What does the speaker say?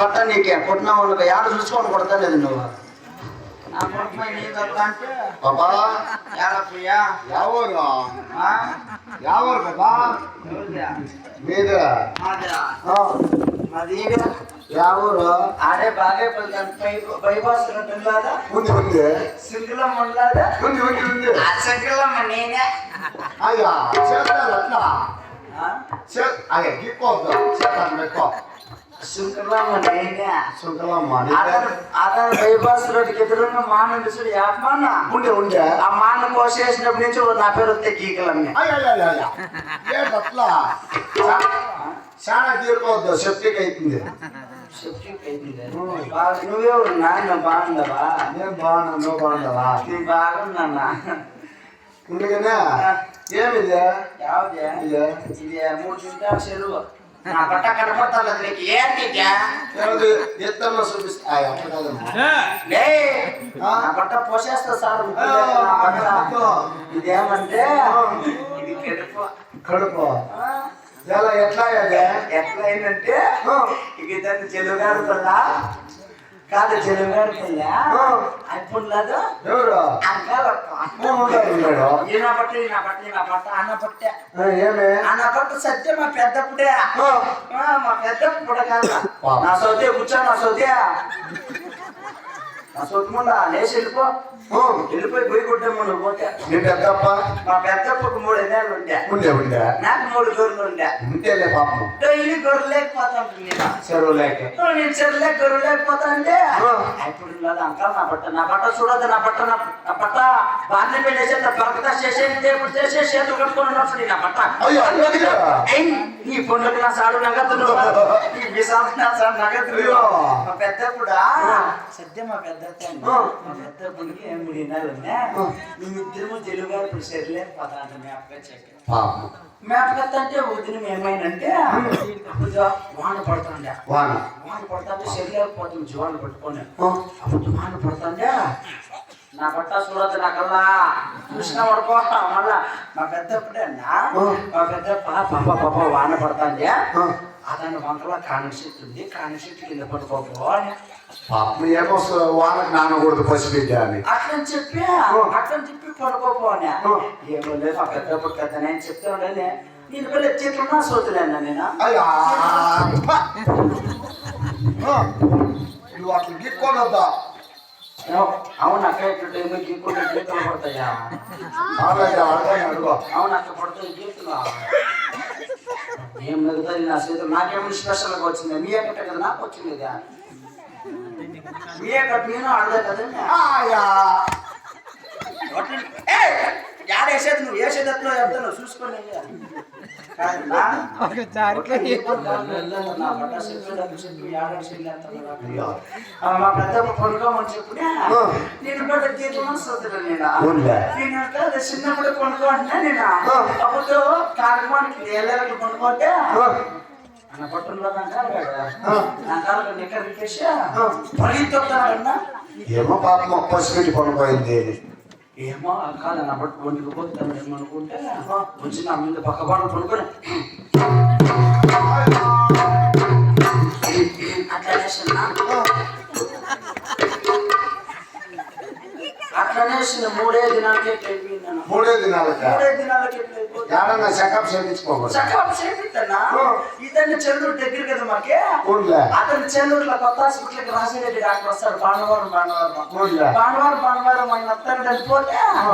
బట్ట నీకే కొట్టినావు అనుకో ఏడ చూసుకొని కొడతా లేదు నువ్వు. నా కొడుకు పై నీ కొడతా అంటే బాబా ఏడ ప్రియా యావూరు ఆ? యావూరు బాబా? మీద? మాదా? ఊరు? ఆడే బాగా బైపాస్ ఉంది ఉంది సింగిలం ఉండదా ఉంది ఉంది ఉంది. ఆ సింగిలం నేనే. అయ్యా చేస్తారు అట్లా. అయ్యా గిక్కోద్దు చేస్తాను మెక్కో బైపాస్ రోడ్డుకి ఎదురుగా మాన చూడు యాపమాన ఉండే ఉండే. ఆ మాన కోసేసినప్పటి నుంచి నా పేరు వస్తే గీకలమ్మే. అట్లా? చాలా తీరుకోవద్దు సెప్టిక్ అవుతుంది సెప్టిక్ అయింది బాగా నువ్వే బాగుండవా నేను బాగున్నా నువ్వు బాగుండవా నువ్వు బాగున్నా అందుకనే ఏమిది? యావదే? ఇదే? ఇది మూడు చింటాల చెరువు. నా పట్ట కనపడతాను నీకు. ఏంటి ఏమిది? ఎత్తమ్మ చూపిస్తా. నా పట్ట పోసేస్తా సార్ ఇదేమంటే? ఇది కెడుపు కడుపు ఎట్లా ఎట్లా అయిందంటే ఇక దాన్ని చెలుగాడు పిల్ల కాదు చెలుగాడు పిల్ల అప్పుడు. ఈయన పట్ట ఈయన పట్ట ఈయన పట్ట అన్న పట్టే. అన్న పట్టు సత్య మా పెద్దప్పుడే మా పెద్దప్పుడు కాదు పాపం. నా సోదే కూర్చో నా సోదే. నా సొత్తుముండా లేచి వెళ్ళిపో. వెళ్ళిపోయి పోయి కొట్టాము నువ్వు పోతే. నీ పెద్దప్ప? మా పెద్దప్పుడు మూడు ఎన్నేళ్ళు ఉండే. ఉండే ఉండే. నాకు మూడు గొర్రెలు ఉండే. ఉంటేలే పాపం. డైలీ గొర్రెలు లేకపోతా నేను. చెరువు లేక. నేను చెరువులే గొర్రెలు లేకపోతా అంటే లేదు అంకల్ నా బట్ట నా బట్ట చూడదు నా బట్ట నా నా బట్ట బాధ్య పెట్టేసి బరకత చేసే టేబుల్ చేసే చేతులు కట్టుకొని ఉన్నప్పుడు నా బట్ట ఈ పండుగ నా సాడు నగదు ఈ విశాఖ నా సాడు నగదు. మా పెద్దప్పుడా ఆ. సత్యం మా పెద్ద మూడు ఆ. మేమిద్దరము తెలుగు ఇప్పుడు సరిలేదు పదార్థ మేపగా చెప్పి పాపం. మేపకత్త అంటే వదిన ఏమైందంటే అప్పుడు వాన పడుతుండే. వాన. వాన పడుతుంటే సరిలేకపోతుంది జీవాలు పట్టుకొని. అప్పుడు వాన పడుతుండే. నా పట్ట చూడదు నా కల్లా చూసిన పడుకో. మళ్ళా మా పెద్దప్పుడే అన్నా? మా పెద్ద పాప పాప వాన పడుతుంది. ఆ, అతని వంకలో కాని చెట్టు ఉంది. కాని చెట్టు కింద పడుకోపో అని. పాపం ఏమో వానకు నానకూడదు పసిబిడ్డ అని. అట్లని చెప్పి అట్లని చెప్పి పడుకోపో అని. ఏమో లేదు మా పెద్దప్పుడు పెద్ద నేను చెప్తే ఉండలే నేను వెళ్ళి చెట్లున్నా సోతులేనా నేను. అయ్యా ఆ, నువ్వు అట్లా గిక్కోనొద్దా? అవును అక్క ఇట్లా టైం గీకుంటే గీతలు పడతాయా అడుగు. అవును అక్క పడతాయి గీతలు ఏం మిగతాది నా చేతులు నాకేమో స్పెషల్గా వచ్చింది. మీ అక్కట కదా నాకు వచ్చింది ఇదా. మీ అక్కట నేను అడగా కదండి ఆయా. వేసేది నువ్వు వేసేది ఎట్లా చెప్తాను చూసుకోండి కాదన్నా? నా బట్ట చెప్పేటప్పుడు చెప్పి యాడ వేసేది ఎత్తాను నాకు. అయ్యో. ఆ, మా పెద్దమ్మ కొనుక్కోమని చెప్పుడే నేను కూడా నేను చిన్నప్పుడు నేను. అప్పుడు కార్యక్రమానికి ఏళ్ళకి కొనుక్కోంటే అన్న పట్టులో నా కాళ్ళకు నిక్కర్ రికేసి పరిగెత్తుతానన్నా ఏమో పాపం పసిబిడ్డ పడిపోయింది ఏమో కాలం నా పట్టు ఒంటికి పోతాను ఏమనుకుంటే వచ్చి నా మీద పక్క అట్లా చేస్తున్నా అట్లనే చిన్న మూడే దినాలకి మూడే దినాలక. మూడే దినాలకి ఏడన్నా చెకప్ చేయించుకోకూడదు. చక్కగా చేపిద్దన్నా ఇతన్ని చెల్లూరు దగ్గర కదా మాకే ఊర్లే అతని చెల్లూరులో కొత్త హాస్పిటల్కి రాసిరెడ్డి డాక్టర్ వస్తాడు భానువారం భానువారం. భానువారం భానువారం ఆయన వస్తాడు పోతే